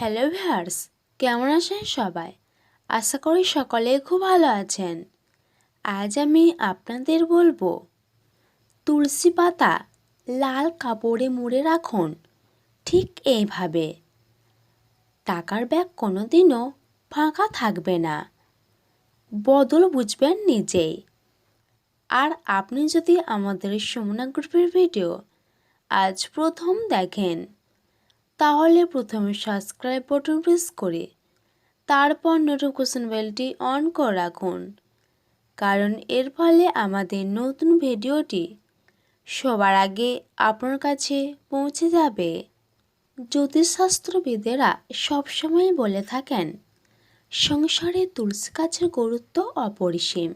Hello viewers, কেমন আছেন সবাই? আশা করি সকলে খুব ভালো আছেন। আজ আমি আপনাদের বলব, তুলসী পাতা লাল কাপড়ে মুড়ে রাখুন, ঠিক এইভাবে। টাকার ব্যাগ কোনো দিনও ফাঁকা থাকবে না। বদল বুঝবেন নিজেই। আর আপনি যদি আমাদের সুমনা গ্রুপের ভিডিও আজ প্রথম দেখেন তাহলে প্রথমে সাবস্ক্রাইব বাটন প্রেস করে। তারপর নোটিফিকেশন বেলটি অন করে রাখুন। কারণ এর ফলে আমাদের নতুন ভিডিওটি সবার আগে আপনার কাছে পৌঁছে যাবে। জ্যোতিষশাস্ত্রবিদেরা সবসময় বলে থাকেন, সংসারে তুলসী গাছের গুরুত্ব অপরিসীম।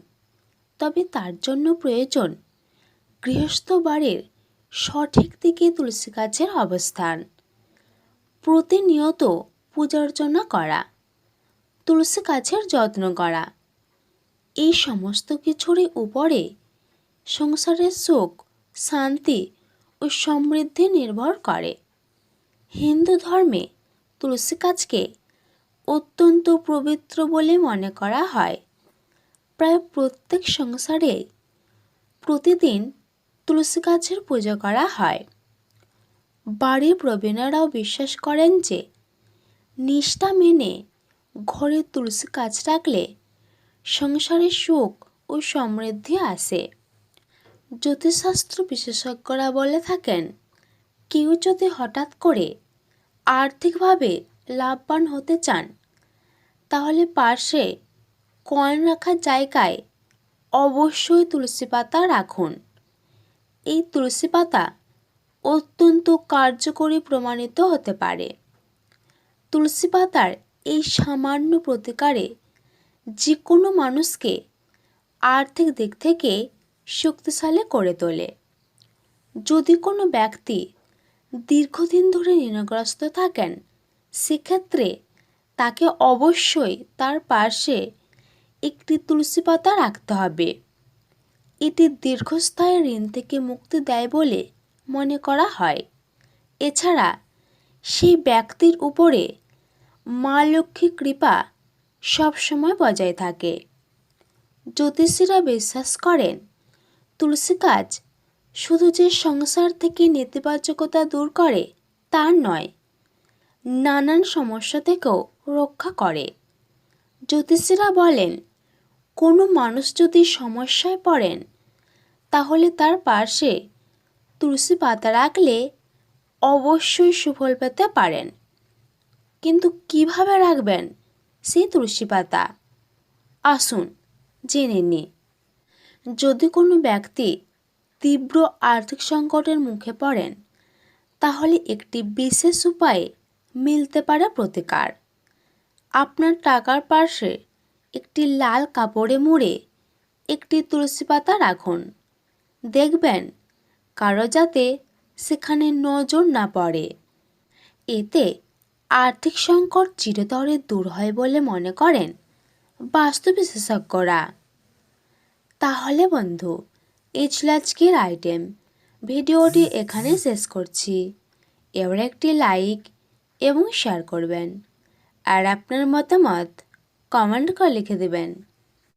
তবে তার জন্য প্রয়োজন গৃহস্থ বাড়ির সঠিক দিকে তুলসী গাছের অবস্থান। প্রতিনিয়ত পূজা অর্চনা করা, তুলসী গাছের যত্ন করা, এই সমস্ত কিছুরই উপরে সংসারের সুখ, শান্তি ও সমৃদ্ধি নির্ভর করে। হিন্দু ধর্মে তুলসী গাছকে অত্যন্ত পবিত্র বলে মনে করা হয়। প্রায় প্রত্যেক সংসারে প্রতিদিন তুলসী গাছের পুজো করা হয়। বাড়ির প্রবীণরাও বিশ্বাস করেন যে, নিষ্ঠা মেনে ঘরে তুলসী গাছ রাখলে সংসারে সুখ ও সমৃদ্ধি আসে। জ্যোতিষশাস্ত্র বিশেষজ্ঞরা বলে থাকেন, কেউ যদি হঠাৎ করে আর্থিকভাবে লাভবান হতে চান, তাহলে পাশে কয়েন রাখার জায়গায় অবশ্যই তুলসী পাতা রাখুন। এই তুলসী পাতা অত্যন্ত কার্যকরী প্রমাণিত হতে পারে। তুলসী পাতার এই সামান্য প্রতিকারে যে কোনো মানুষকে আর্থিক দিক থেকে শক্তিশালী করে তোলে। যদি কোনো ব্যক্তি দীর্ঘদিন ধরে ঋণগ্রস্ত থাকেন, সেক্ষেত্রে তাকে অবশ্যই তার পাশে একটি তুলসী পাতা রাখতে হবে। এটি দীর্ঘস্থায়ী ঋণ থেকে মুক্তি দেয় বলে মনে করা হয়। এছাড়া, সেই ব্যক্তির উপরে মা লক্ষ্মী কৃপা সবসময় বজায় থাকে। জ্যোতিষীরা বিশ্বাস করেন, তুলসী গাছ শুধু যে সংসার থেকে নেতিবাচকতা দূর করে তা নয়, নানান সমস্যা থেকেও রক্ষা করে। জ্যোতিষীরা বলেন, কোনো মানুষ যদি সমস্যায় পড়েন, তাহলে তার পাশে তুলসী পাতা রাখলে অবশ্যই সুফল পেতে পারেন। কিন্তু কীভাবে রাখবেন সেই তুলসী পাতা? আসুন জেনে নি। যদি কোনো ব্যক্তি তীব্র আর্থিক সংকটের মুখে পড়েন, তাহলে একটি বিশেষ উপায়ে মিলতে পারে প্রতিকার। আপনার টাকার পাশে একটি লাল কাপড়ে মুড়ে একটি তুলসী পাতা রাখুন। দেখবেন কারও যাতে সেখানে নজর না পড়ে। এতে আর্থিক সংকট চিরতরে দূর হয় বলে মনে করেন বাস্তু বিশেষজ্ঞরা। তাহলে বন্ধু এই আজকের আইটেম। ভিডিওটি এখানে শেষ করছি। এবার একটি লাইক এবং শেয়ার করবেন। আর আপনার মতামত কমেন্ট করে লিখে দেবেন।